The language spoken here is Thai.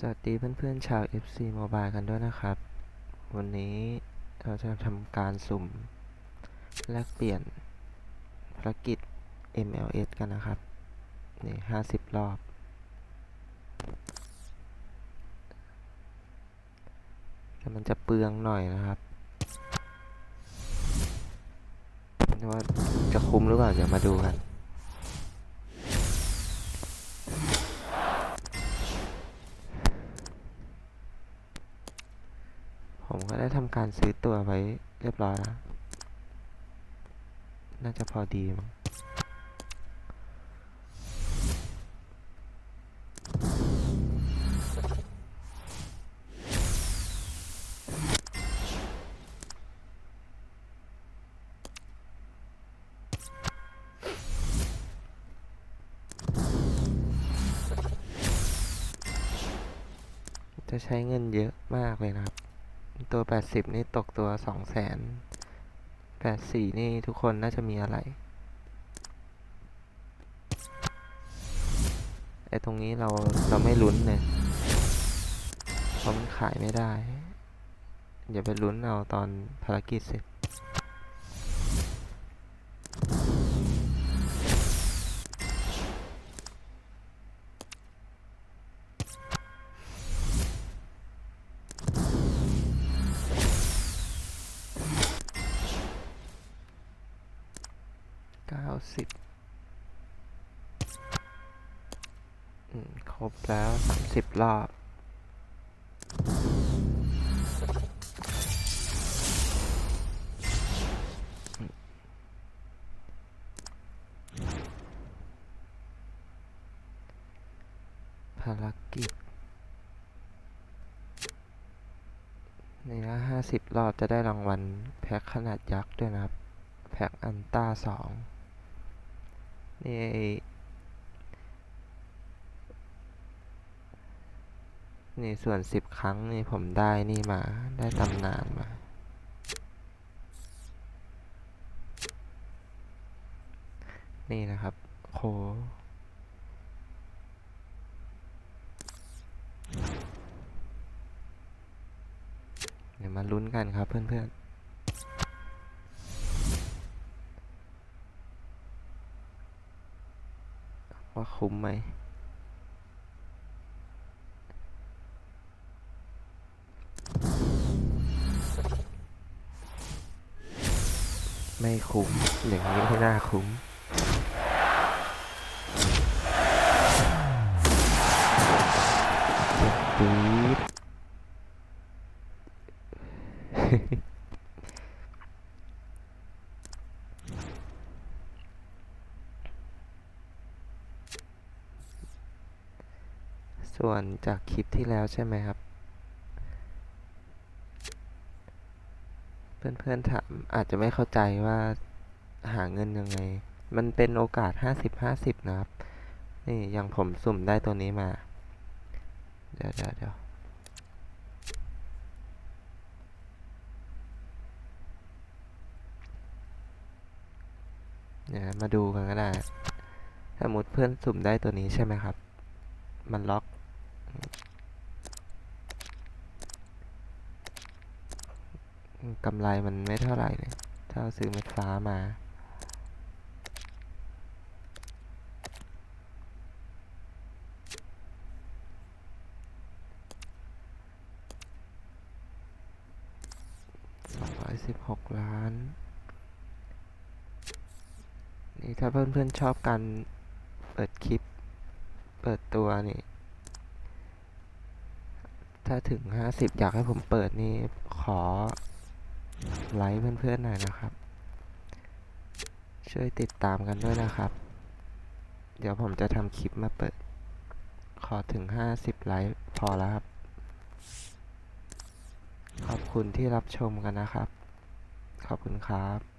สวัสดีเพื่อนๆชาว FC Mobile กันด้วยนะครับ วันนี้เราจะทำการสุ่ม แลกเปลี่ยนภารกิจ MLS กันนะครับ นี่ห้าสิบรอบ แต่มันจะเปลืองหน่อยนะครับไม่ว่าจะคุ้มหรือเปล่า เดี๋ยวมาดูกัน ผมก็ได้ทำการซื้อตัวไว้เรียบร้อยแล้ว น่าจะพอดีมั้งจะใช้เงินเยอะมากเลยนะครับ ตัว 80 นี่ตกตัว 2 0 0แสน84 นี่ทุกคนน่าจะมีอะไร ไอ้ตรงนี้เรา เราไม่ลุ้นเลยเพราะมันขายไม่ได้ อย่าไปลุ้นเอาตอนภารกิจเสร็จ เก้าสิบครบแล้วสามสิบรอบภารกิจนี่นะห้าสิบรอบจะได้รางวัลแพ็คขนาดยักษ์ด้วยนะครับ แพ็คอันต้าสอง นี่นี่ส่วนสิบครั้งนี่ผมได้นี่มาได้ตำนานมา นี่นะครับโคเดี๋ยวมาลุ้นกันครับเพื่อนๆ ว่าคุ้มไหมไม่คุ้มอย่างนี้ไม่น่าคุ้มปี๊ด ส่วนจากคลิปที่แล้วใช่ไหมครับ เพื่อนๆถามอาจจะไม่เข้าใจว่าหาเงินยังไง มันเป็นโอกาส 50-50 นะครับ นี่อย่างผมสุ่มได้ตัวนี้มา เดี๋ยวเดี๋ยวเดี๋ยวเดี๋ยมาดูกันก็ได้ สมมติเพื่อนสุ่มได้ตัวนี้ใช่ไหมครับ มันล็อก กำไรมันไม่เท่าไหร่เนี่ยถ้าซื้อเม็ดฟ้ามาสองร้อยสิบหกล้าน นี่ถ้าเพื่อนๆชอบการเปิดคลิป เปิดตัวนี่ ถ้าถึงห้าสิบอยากให้ผมเปิดนี่ขอ ไลค์เพื่อนๆหน่อยนะครับ ช่วยติดตามกันด้วยนะครับ เดี๋ยวผมจะทำคลิปมาเปิด ขอถึงห้าสิบไลค์พอแล้วครับ ขอบคุณที่รับชมกันนะครับ ขอบคุณครับ